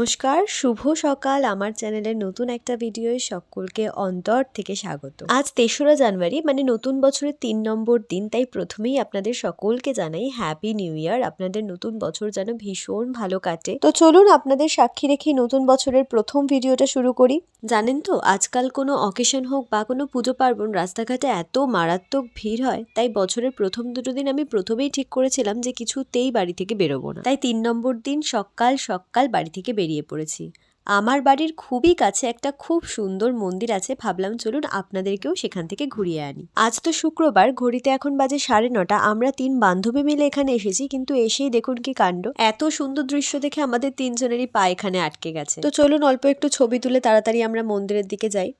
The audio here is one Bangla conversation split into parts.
নমস্কার, শুভ সকাল। আমার চ্যানেলের নতুন একটা ভিডিওয়ে সকলকে অন্তর থেকে স্বাগত। আজ তেসরা জানুয়ারি মানে নতুন বছরের তিন নম্বর দিন, তাই প্রথমেই আপনাদের সকলকে জানাই হ্যাপি নিউ ইয়ার আপনাদের নতুন বছর যেন ভীষণ ভালো কাটে। তো চলুন আপনাদের সাক্ষী রেখে নতুন বছরের প্রথম ভিডিওটা শুরু করি। জানেন তো, আজকাল কোনো অকেশন হোক বা কোনো পুজো পার্বণ, রাস্তাঘাটে এত মারাত্মক ভিড় হয়, তাই বছরের প্রথম দুটো দিন আমি প্রথমেই ঠিক করেছিলাম যে কিছুতেই বাড়ি থেকে বেরোবো না। তাই তিন নম্বর দিন সকাল সকাল বাড়ি থেকে বেরিয়ে পড়েছি। আমার বাড়ির খুবই কাছে একটা খুব সুন্দর মন্দির আছে, ভাবলাম চলুন আপনাদেরকেও সেখান থেকে ঘুরিয়ে আনি। আজ তো শুক্রবার, ঘড়িতে এখন বাজে সাড়ে নটা, আমরা তিন বান্ধবী মিলে এখানে এসেছি, কিন্তু এসেই দেখুন কি কাণ্ড। এত সুন্দর দৃশ্য দেখে আমাদের তিনজনেরই পা এখানে আটকে গেছে। তো চলুন অল্প একটু ছবি তুলে তাড়াতাড়ি আমরা মন্দিরের দিকে যাই।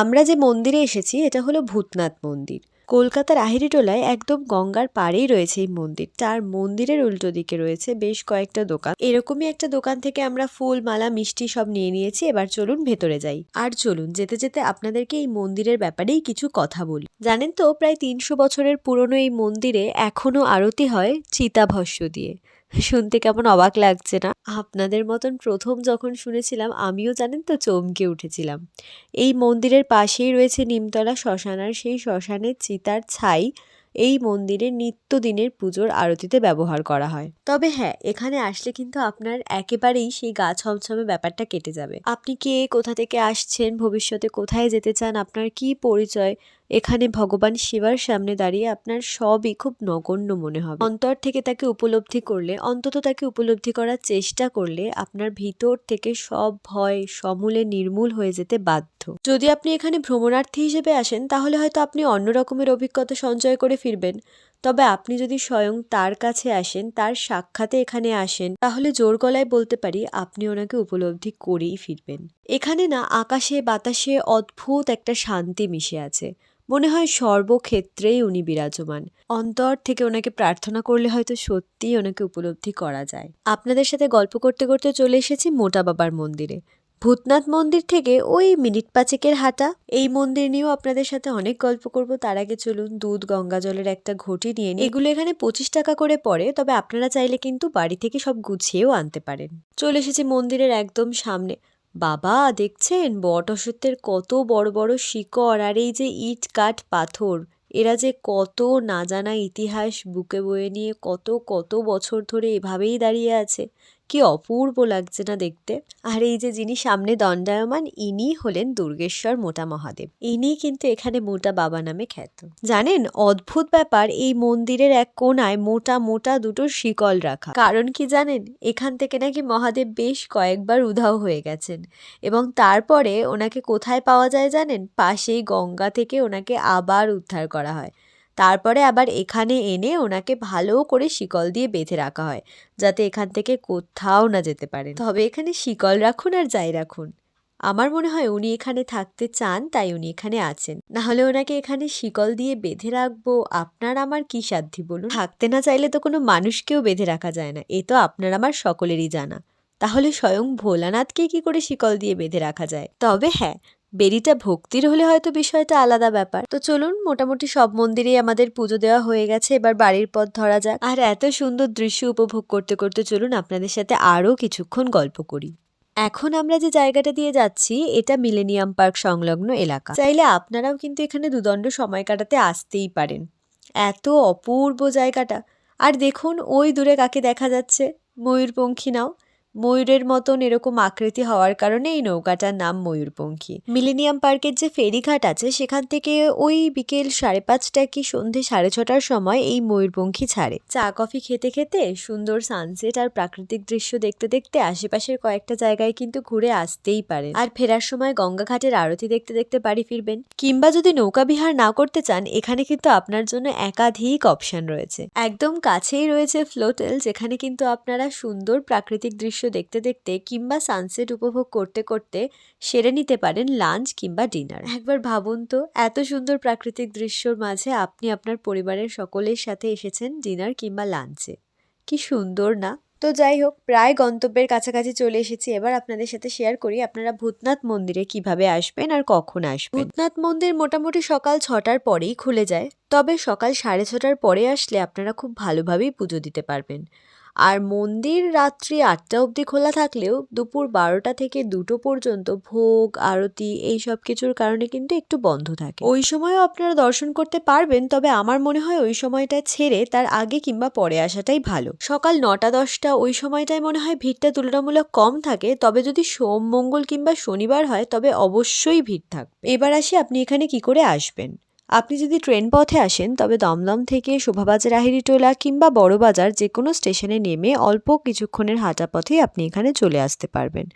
আমরা যে মন্দিরে এসেছি, এটা হলো ভূতনাথ মন্দির। কলকাতার আহিরিটোলায় একদম গঙ্গার পাড়েই রয়েছে এই মন্দির। তার মন্দিরের উল্টো দিকে রয়েছে বেশ কয়েকটা দোকান। এরকমই একটা দোকান থেকে আমরা ফুল, মালা, মিষ্টি সব নিয়ে নিয়েছি। এবার চলুন ভেতরে যাই। আর চলুন, যেতে যেতে আপনাদেরকে এই মন্দিরের ব্যাপারেই কিছু কথা বলি। জানেন তো, প্রায় তিনশো বছরের পুরনো এই মন্দিরে এখনও আরতি হয় চিতাভস্য দিয়ে। শুনতে কেমন অবাক লাগছে না? আপনাদের মতন প্রথম যখন শুনেছিলাম, আমিও জানেন তো চমকে উঠেছিলাম। এই মন্দিরের পাশেই রয়েছে নিমতলা শ্মশান আর সেই শ্মশানের চিতার ছাই। এই মন্দিরে নিত্যদিনের পুজোর আরতিতে ব্যবহার করা হয়। তবে হ্যাঁ এখানে আসলে কিন্তু আপনার একেবারেই সেই গা ছমছমে ব্যাপারটা কেটে যাবে। আপনি কে, কোথা থেকে আসছেন, ভবিষ্যতে কোথায় যেতে চান, আপনার কি পরিচয়? এখানে ভগবান শিবার সামনে দাঁড়িয়ে আপনার সবই খুব নগণ্য মনে হবে। অন্তর থেকে তাকে উপলব্ধি করলে, অন্তত তাকে উপলব্ধি করার চেষ্টা করলে আপনার ভিতর থেকে সব ভয় সমূলে নির্মূল হয়ে যেতে বাধ্য। যদি আপনি এখানে ভ্রমণার্থী হিসেবে আসেন, তাহলে হয়তো আপনি অন্য রকমের অভিজ্ঞতা সঞ্চয় করে ফিরবেন। তবে আপনি যদি স্বয়ং তার কাছে আসেন, তার সাক্ষাতে এখানে আসেন, তাহলে জোর গলায় বলতে পারি আপনি ওনাকে উপলব্ধি করেই ফিরবেন। এখানে না, আকাশে বাতাসে অদ্ভুত একটা শান্তি মিশে আছে। মনে হয় সর্বক্ষেত্রেই উনি বিরাজমান। অন্তর থেকে ওনাকে প্রার্থনা করলে হয়তো সত্যিই ওনাকে উপলব্ধি করা যায়। আপনাদের সাথে গল্প করতে করতে চলে এসেছি মোটা বাবার মন্দিরে। ভূতনাথ মন্দির থেকে ওই মিনিট পাঁচেকের হাঁটা। এই মন্দির নিয়েও আপনাদের সাথে অনেক গল্প করব। তার আগে চলুন দুধ, গঙ্গা জলের একটা ঘটি নিয়ে এগুলো এখানে পঁচিশ টাকা করে পড়ে, তবে আপনারা চাইলে কিন্তু বাড়ি থেকে সব গুছিয়েও আনতে পারেন। চলে এসেছি মন্দিরের একদম সামনে। বাবা, দেখছেন? বট অসত্যের কত বড় বড় শিকড় আর এই যে ইট কাঠ পাথর। এরা যে কত না জানা ইতিহাস বুকে বয়ে নিয়ে কত কত বছর ধরে এভাবেই দাঁড়িয়ে আছে। কি অপূর্ব লাগছে না দেখতে। আর এই যে যিনি সামনে দণ্ডায়মান, ইনি হলেন দুর্গেশ্বর মোটা মহাদেব। ইনি কিন্তু এখানে মোটা বাবা নামে খ্যাত। জানেন, অদ্ভুত ব্যাপার, এই মন্দিরের এক কোনায় মোটা মোটা দুটো শিকল রাখা। কারণ কি জানেন, এখান থেকে নাকি মহাদেব বেশ কয়েকবার উধাও হয়ে গেছেন। এবং তারপরে ওনাকে কোথায় পাওয়া যায় জানেন? পাশেই গঙ্গা থেকে ওনাকে আবার উদ্ধার করা হয়। তারপরে আবার এখানে এনে ওনাকে ভালো করে শিকল দিয়ে বেঁধে রাখা হয়, যাতে এখান থেকে কোথাও না যেতে পারেন তবে এখানে শিকল রাখুন আর যাই রাখুন। আমার মনে হয় উনি এখানে থাকতে চান, তাই উনি এখানে আছেন। না হলে ওনাকে এখানে শিকল দিয়ে বেঁধে রাখব, আপনার আমার কি সাধ্যি বলুন? থাকতে না চাইলে তো কোনো মানুষকেও বেঁধে রাখা যায় না, এ তো আপনার আমার সকলেরই জানা। তাহলে স্বয়ং ভোলানাথকে কি করে শিকল দিয়ে বেঁধে রাখা যায়? তবে হ্যাঁ বেরিটা ভক্তির হলে হয়তো বিষয়টা আলাদা ব্যাপার। তো চলুন, মোটামুটি সব মন্দিরেই আমাদের পুজো দেওয়া হয়ে গেছে। এবার বাড়ির পথ ধরা যাক। আর এত সুন্দর দৃশ্য উপভোগ করতে করতে চলুন, আপনাদের সাথে আরও কিছুক্ষণ গল্প করি। এখন আমরা যে জায়গাটা দিয়ে যাচ্ছি, এটা মিলেনিয়াম পার্ক সংলগ্ন এলাকা। চাইলে আপনারাও কিন্তু এখানে দুদণ্ড সময় কাটাতে আসতেই পারেন। এত অপূর্ব জায়গাটা। আর দেখুন, ওই দূরে কাকে দেখা যাচ্ছে। ময়ূরপঙ্খী নাও। ময়ূরের মতন এরকম আকৃতি হওয়ার কারণে এই নৌকাটার নাম ময়ূরপঙ্খী। মিলেনিয়াম পার্কের যে ফেরিঘাট আছে, সেখান থেকে ওই বিকেল সাড়ে পাঁচটা কি সন্ধে সাড়ে ছটার সময় এই ময়ূরপঙ্খী ছাড়ে। চা, কফি খেতে খেতে সুন্দর সানসেট আর প্রাকৃতিক দৃশ্য দেখতে দেখতে আশেপাশের কয়েকটা জায়গায় কিন্তু ঘুরে আসতেই পারেন আর ফেরার সময় গঙ্গা ঘাটের আরতি দেখতে দেখতে বাড়ি ফিরবেন। কিংবা যদি নৌকা বিহার না করতে চান, এখানে কিন্তু আপনার জন্য একাধিক অপশন রয়েছে। একদম কাছেই রয়েছে ফ্লোটেল যেখানে কিন্তু আপনারা সুন্দর প্রাকৃতিক দৃশ্য দেখতে দেখতে কিংবা সানসেট উপভোগ করতে করতে সেরে নিতে পারেন লাঞ্চ কিংবা ডিনার একবার ভাবুন তো, এত সুন্দর প্রাকৃতিক দৃশ্যর মাঝে আপনি আপনার পরিবারের সকলের সাথে এসেছেন ডিনার কিংবা লাঞ্চে কি সুন্দর না? তো যাই হোক, প্রায় গন্তব্যের কাছাকাছি চলে এসেছি, এবার আপনাদের সাথে শেয়ার করি আপনারা ভূতনাথ মন্দিরে কীভাবে আসবেন আর কখন আসবেন। ভূতনাথ মন্দির মোটামুটি সকাল ছটার পরেই খুলে যায়, তবে সকাল সাড়ে ছটার পরে আসলে আপনারা খুব ভালোভাবেই পুজো দিতে পারবেন। আর মন্দির রাত্রি আটটা অবধি খোলা থাকলেও দুপুর বারোটা থেকে দুটো পর্যন্ত ভোগ, আরতি এই সব কিছুর কারণে কিন্তু একটু বন্ধ থাকে। ওই সময়ও আপনারা দর্শন করতে পারবেন, তবে আমার মনে হয় ওই সময়টা ছেড়ে তার আগে কিংবা পরে আসাটাই ভালো। সকাল নটা দশটা ওই সময়টায় মনে হয় ভিড়টা তুলনামূলক কম থাকে, তবে যদি সোম, মঙ্গল কিংবা শনিবার হয় তবে অবশ্যই ভিড় থাকবে এবার আসি আপনি এখানে কি করে আসবেন। আপনি যদি ট্রেন পথে আসেন, তবে দমদম থেকে শোভাবাজার, আহিরিটোলা কিংবা বড়বাজার যে কোনো স্টেশনে নেমে অল্প কিছুক্ষণের হাঁটা পথেই আপনি এখানে চলে আসতে পারবেন।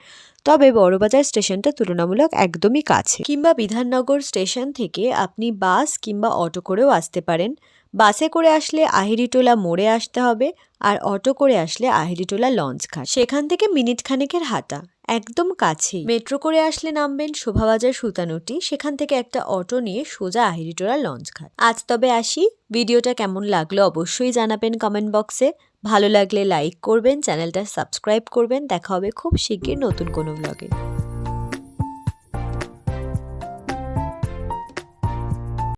তবে বড়বাজার স্টেশনটা তুলনামূলক একদমই কাছে। কিংবা বিধাননগর স্টেশন থেকে আপনি বাস কিংবা অটো করেও আসতে পারেন। বাসে করে আসলে আহিরিটোলা মোড়ে আসতে হবে, আর অটো করে আসলে আহিরিটোলা লঞ্চ ঘাট সেখান থেকে মিনিট খানেকের হাঁটা। একদম কাছেই। মেট্রো করে আসলে নামবেন শোভাবাজার সুতানুটি সেখান থেকে একটা অটো নিয়ে সোজা আহিরিটোরা লঞ্চ ঘাট। আজ তবে আসি। ভিডিওটা কেমন লাগল অবশ্যই জানাবেন কমেন্ট বক্সে ভালো লাগলে লাইক করবেন, চ্যানেলটা সাবস্ক্রাইব করবেন। দেখা হবে খুব শিগগির নতুন কোনো ব্লগে